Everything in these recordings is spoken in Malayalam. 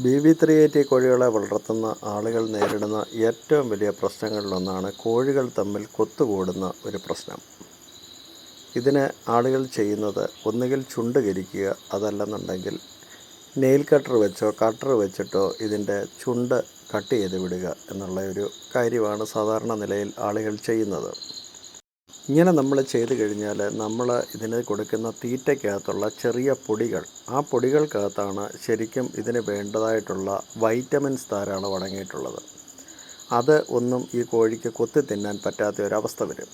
ബി വി ത്രീ എയ്റ്റി കോഴികളെ വളർത്തുന്ന ആളുകൾ നേരിടുന്ന ഏറ്റവും വലിയ പ്രശ്നങ്ങളിലൊന്നാണ് കോഴികൾ തമ്മിൽ കൊത്തുകൂടുന്ന ഒരു പ്രശ്നം. ഇതിന് ആളുകൾ ചെയ്യുന്നത് ഒന്നുകിൽ ചുണ്ട് കരിക്കുക അതല്ലെന്നുണ്ടെങ്കിൽ നെയിൽ കട്ടർ വെച്ചോ കട്ടർ വെച്ചിട്ടോ ഇതിന്റെ ചുണ്ട് കട്ട് ചെയ്ത് വിടുക എന്നുള്ള ഒരു കാര്യമാണ് സാധാരണ നിലയിൽ ആളുകൾ ചെയ്യുന്നത്. ഇങ്ങനെ നമ്മൾ ചെയ്ത് കഴിഞ്ഞാൽ നമ്മൾ ഇതിന് കൊടുക്കുന്ന തീറ്റയ്ക്കകത്തുള്ള ചെറിയ പൊടികൾ ആ പൊടികൾക്കകത്താണ് ശരിക്കും ഇതിന് വേണ്ടതായിട്ടുള്ള വൈറ്റമിൻസ് ധാരാളം അടങ്ങിയിട്ടുള്ളത്. അത് ഒന്നും ഈ കോഴിക്ക് കൊത്തി തിന്നാൻ പറ്റാത്ത ഒരവസ്ഥ വരും.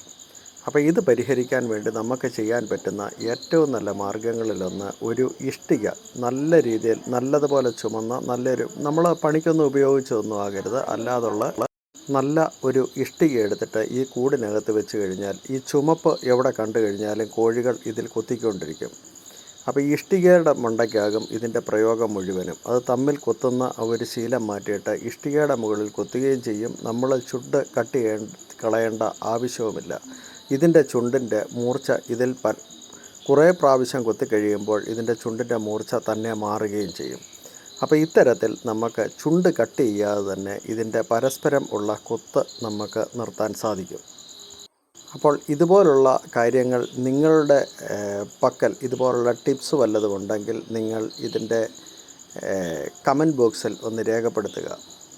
അപ്പോൾ ഇത് പരിഹരിക്കാൻ വേണ്ടി നമുക്ക് ചെയ്യാൻ പറ്റുന്ന ഏറ്റവും നല്ല മാർഗങ്ങളിലൊന്ന് ഒരു ഇഷ്ടിക നല്ല രീതിയിൽ നല്ലതുപോലെ ചുമന്ന നല്ലൊരു നമ്മൾ പണിക്കൊന്നും ഉപയോഗിച്ചതൊന്നും ആകരുത്. അല്ലാതുള്ള നല്ല ഒരു ഇഷ്ടിക എടുത്തിട്ട് ഈ കൂടിനകത്ത് വെച്ച് കഴിഞ്ഞാൽ ഈ ചുമപ്പ് എവിടെ കണ്ടു കഴിഞ്ഞാലും കോഴികൾ ഇതിൽ കൊത്തിക്കൊണ്ടിരിക്കും. അപ്പോൾ ഈ ഇഷ്ടികയുടെ മണ്ടയ്ക്കാകും ഇതിന്റെ പ്രയോഗം മുഴുവനും. അത് തമ്മിൽ കൊത്തുന്ന ഒരു ശീലം മാറ്റിയിട്ട് ഇഷ്ടികയുടെ മുകളിൽ കൊത്തുകയും ചെയ്യും. നമ്മൾ ചുണ്ട് കട്ട് ചെയ്യ കളയേണ്ട ആവശ്യവുമില്ല. ഇതിന്റെ ചുണ്ടിന്റെ മൂർച്ച ഇതിൽ പ കുറേ പ്രാവശ്യം കൊത്തിക്കഴിയുമ്പോൾ ഇതിന്റെ ചുണ്ടിന്റെ മൂർച്ച തന്നെ മാറുകയും ചെയ്യും. അപ്പോൾ ഇത്തരത്തിൽ നമുക്ക് ചുണ്ട് കട്ട് ചെയ്യാതെ തന്നെ ഇതിന്റെ പരസ്പരം ഉള്ള കൊത്ത് നമുക്ക് നിർത്താൻ സാധിക്കും. അപ്പോൾ ഇതുപോലുള്ള കാര്യങ്ങൾ നിങ്ങളുടെ പക്കൽ ഇതുപോലുള്ള ടിപ്സ് വല്ലതും ഉണ്ടെങ്കിൽ നിങ്ങൾ ഇതിന്റെ കമന്റ് ബോക്സിൽ ഒന്ന് രേഖപ്പെടുത്തുക.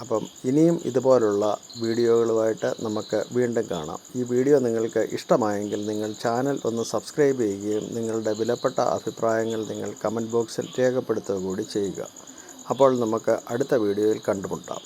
അപ്പം ഇനിയും ഇതുപോലുള്ള വീഡിയോകളുമായിട്ട് നമുക്ക് വീണ്ടും കാണാം. ഈ വീഡിയോ നിങ്ങൾക്ക് ഇഷ്ടമായെങ്കിൽ നിങ്ങൾ ചാനൽ ഒന്ന് സബ്സ്ക്രൈബ് ചെയ്യുകയും നിങ്ങളുടെ വിലപ്പെട്ട അഭിപ്രായങ്ങൾ നിങ്ങൾ കമന്റ് ബോക്സിൽ രേഖപ്പെടുത്തുക കൂടി ചെയ്യുക. അപ്പോൾ നമുക്ക് അടുത്ത വീഡിയോയിൽ കണ്ടുമുട്ടാം.